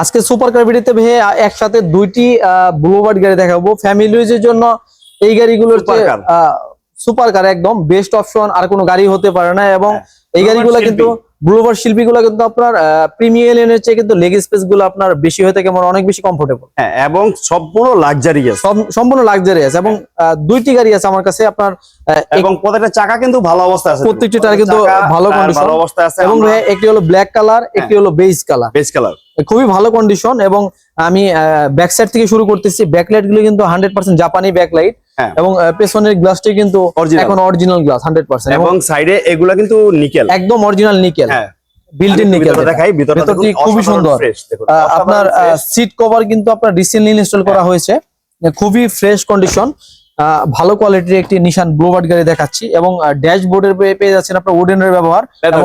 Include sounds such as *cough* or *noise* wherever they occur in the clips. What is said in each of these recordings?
আজকে super car ভিডিওতে ভে একসাথে দুইটি ব্লুবার্ড গাড়ি দেখাবো। ফ্যামিলি ইউজের জন্য এই গাড়িগুলোর। সুপার কার একদম বেস্ট অপশন আর কোনো গাড়ি হতে পারে না এবং হ্যাঁ, এই গাড়িগুলো। কিন্তু ব্লুবার্ড শিল্পীগুলো কিন্তু আপনার প্রিমিয়ার এর চেয়ে কিন্তু লেগ স্পেসগুলো আপনার বেশি হয়ে থাকে মানে অনেক বেশি কমফোর্টেবল হ্যাঁ এবং সম্পূর্ণ লাক্সারিয়াস সম্পূর্ণ লাক্সারিয়াস এবং দুইটি গাড়ি আছে আমার কাছে আপনার এবং প্রত্যেকটা চাকা কিন্তু ভালো অবস্থা আছে। প্রত্যেকটি টায়ার কিন্তু ভালো condition। ভালো অবস্থায় আছে এবং একটি হলো ব্ল্যাক কালার একটি হলো বেজ কালার বেস কালার খুবই ভালো কন্ডিশন এবং আমি ব্যাক সাইড থেকে শুরু করতেছি। ব্যাকলাইটগুলো কিন্তু হান্ড্রেড পার্সেন্ট জাপানি ব্যাকলাইট হ্যাঁ। এবং পেছনের গ্লাসটি কিন্তু এখন অরিজিনাল গ্লাস হান্ড্রেড পার্সেন্ট এবং সাইডে এগুলা কিন্তু নিকেল একদম অরিজিনাল নিকেল হ্যাঁ। বিল্ট ইন নিকেল দেখাই ভিতরটা খুবই সুন্দর। আপনার সিট কভার কিন্তু আপনার রিসেন্টলি ইনস্টল করা হয়েছে। খুবই ফ্রেশ কন্ডিশন ভালো কোয়ালিটির একটি নিশান ব্লুবার্ড গাড়ি দেখাচ্ছি এবং ড্যাশবোর্ডের পেয়ে যাচ্ছেন আপনার উডেনের ব্যবহার এবং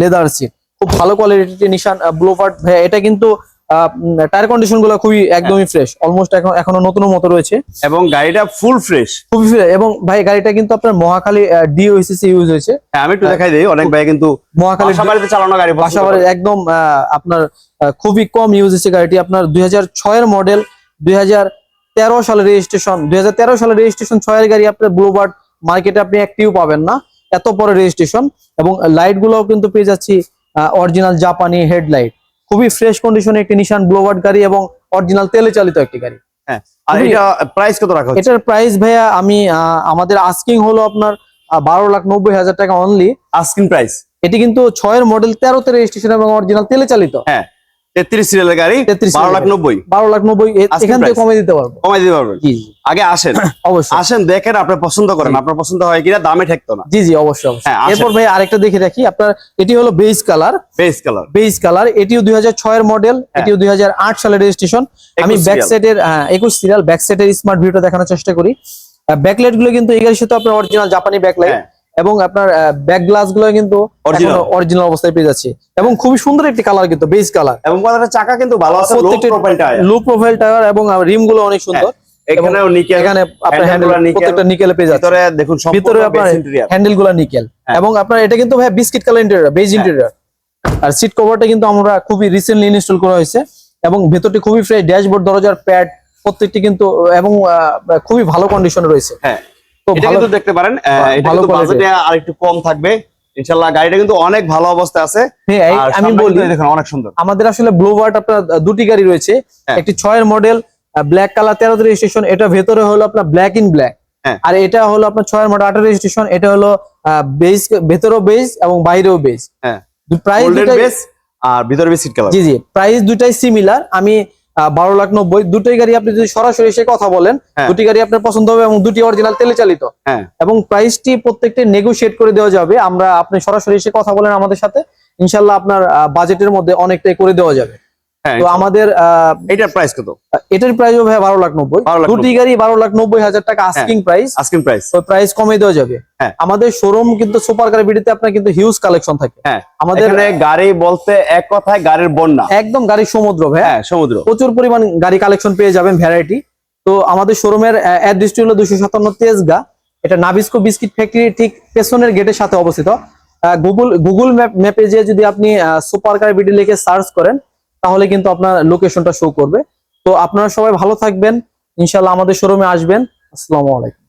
লেদার সিট খুব ভালো কোয়ালিটির নিশান ব্লুবার্ড এটা কিন্তু টায়ার কন্ডিশনগুলো খুবই একদমই ফ্রেশ অলমোস্ট এখন এখনও নতুন মতো রয়েছে। এবং গাড়িটা ফুল ফ্রেশ খুবই fresh এবং ভাই গাড়িটা কিন্তু আপনার মহাখালী ডিওসিসি ইউজ হয়েছে। হ্যাঁ আমি একটু দেখাই দিই। অনেক ভাই কিন্তু মহাখালী বাড়িতে চালানো গাড়ি পছন্দ একদম আপনার খুবই কম ইউজ হয়েছে গাড়িটি। আপনার দুই হাজার ছয়ের মডেল দুই হাজার তেরো সালের রেজিস্ট্রেশন দুই হাজার তেরো সালের রেজিস্ট্রেশন ছয়ের গাড়ি আপনার ব্লুবার্ড মার্কেটে আপনি একটিও পাবেন না। এত পরে রেজিস্ট্রেশন এবং লাইট গুলোও কিন্তু পেয়ে যাচ্ছি অরিজিনাল জাপানি হেডলাইট। খুবই ফ্রেশ কন্ডিশনে একটি নিশান ব্লোওয়ার্ড গাড়ি এবং অরিজিনাল তেলে চালিত একটি গাড়ি। হ্যাঁ আর এটা প্রাইস কত রাখা এটার প্রাইস ভাইয়া আমি আমাদের আস্কিং হলো আপনার বারো লাখ নব্বই হাজার টাকা অনলি আস্কিং প্রাইস এটি কিন্তু ছয়ের মডেল তেরোতে রেজিস্ট্রেশন এবং অরিজিনাল তেলে চালিত। হ্যাঁ। তেত্রিশ সিরিয়ালের গাড়ি 33 বারো লাখ। নব্বই। বারো লাখ নব্বই এখান থেকে কমে দিতে পারব। কমাই দিতে পারবেন। আগে আসেন। *coughs* অবশ্যই। আসেন দেখেন আপনার পছন্দ করেন। আপনার পছন্দ হয় কিনা দামে ঠেকতো না। জি জি অবশ্যই অবশ্যই। হ্যাঁ, এরপর ভাই আরেকটা দেখে রাখি আপনার এটি হলো beige colour. Base colour. Beige colour এটিও দুই হাজার ছয়ের মডেল হ্যাঁ। এটিও দুই হাজার আট সালের রেজিস্ট্রেশন আমি ব্যাক। সাইডের একুশ সিরিয়াল ব্যাক সাইডের স্মার্ট ভিউটা দেখানোর চেষ্টা করি। ব্যাকলাইটগুলো কিন্তু এই গাড়ির সাথে আপনার অরিজিনাল জাপানি ব্যাকলাইট হ্যাঁ। এবং আপনার ব্যাক গ্লাসগুলো কিন্তু। অরিজিনাল অবস্থায় পেয়ে যাচ্ছে। এবং খুবই সুন্দর একটি কালার কিন্তু বেস কালার এবং চাকা কিন্তু ভালো আছে লো প্রোফাইল টায়ার এবং রিমগুলো অনেক সুন্দর। এখানেও নিকেল এখানে আপনার হ্যান্ডেল। প্রত্যেকটা নিকেলে পেয়ে যাচ্ছে। ভিতরে দেখুন ভিতরে আপনার হ্যান্ডেলগুলা নিকেল হ্যাঁ। এবং আপনার এটা কিন্তু ভাই biscuit colour interior beige interior আর সিট কভারটা কিন্তু আমরা খুবই রিসেন্টলি ইনস্টল করা হয়েছে। এবং ভেতরটি খুবই ফ্রেশ ড্যাশবোর্ড দরজার প্যাড প্রত্যেকটি কিন্তু এবং খুবই ভালো কন্ডিশনে রয়েছে। হ্যাঁ। এটা কিন্তু দেখতে পারেন এটা কিন্তু quality। বাজেটে আরেকটু কম থাকবে। ইনশাআল্লাহ গাড়িটা কিন্তু অনেক ভালো অবস্থায় আছে। হ্যাঁ, আমি বলি দেখুন অনেক সুন্দর। আমাদের আসলে ব্লু আপনার দুটি গাড়ি রয়েছে। হ্যাঁ। একটি ছয়ের মডেল ব্ল্যাক কালার তেরো রেজিস্ট্রেশন এটা ভেতরে হলো আপনার ব্ল্যাক ইন ব্ল্যাক। আর এটা হলো আপনার ছয়ের মডেল আঠারো রেজিস্ট্রেশন এটা হলো বেস ভেতরেও বেস এবং বাইরেও বেস হ্যাঁ। প্রাইস আর ভিতরে সিট কালার জি জি প্রাইস দুটাই সিমিলার আমি বারো লাখ নব্বই দুটোই গাড়ি আপনি যদি সরাসরি এসে কথা বলেন হ্যাঁ। দুটি গাড়ি আপনার পছন্দ হবে এবং দুটি অরিজিনাল তেলে চালিত হ্যাঁ। এবং প্রাইসটি প্রত্যেকটি নেগোসিয়েট করে দেওয়া যাবে। আমরা আপনি সরাসরি এসে কথা বলেন আমাদের সাথে। ইনশাল্লাহ আপনার বাজেটের মধ্যে অনেকটাই করে দেওয়া যাবে। তো আমাদের এটার প্রাইস কত? এটার প্রাইস হবে বারো লাখ নব্বই। দুটি গাড়ি বারো লাখ নব্বই হাজার টাকা আস্কিং প্রাইস আস্কিং প্রাইস তো প্রাইস কমে দেওয়া যাবে। হ্যাঁ। আমাদের শোরুম কিন্তু সুপার কার বিডিতে আপনার কিন্তু হিউজ কালেকশন থাকে। হ্যাঁ আমাদের গাড়ি বলতে এক কথায় গাড়ির বন্যা। একদম গাড়ির সমুদ্র হ্যাঁ সমুদ্র। প্রচুর পরিমাণ গাড়ি কালেকশন পেয়ে যাবেন ভ্যারাইটি তো আমাদের শোরুমের অ্যাড্রেসটি হলো দুশো সাতান্ন তেজগা। এটা নাবিস্কো বিস্কিট ফ্যাক্টরি ঠিক পেছনের গেটের সাথে অবস্থিত। গুগল গুগল ম্যাপ ম্যাপে যে যদি আপনি সুপার কার বিডি লিখে সার্চ করেন তাহলে কিন্তু আপনার লোকেশনটা শো করবে। তো আপনারা সবাই ভালো থাকবেন। ইনশাল্লাহ আমাদের শোরুমে আসবেন। আসসালামু আলাইকুম।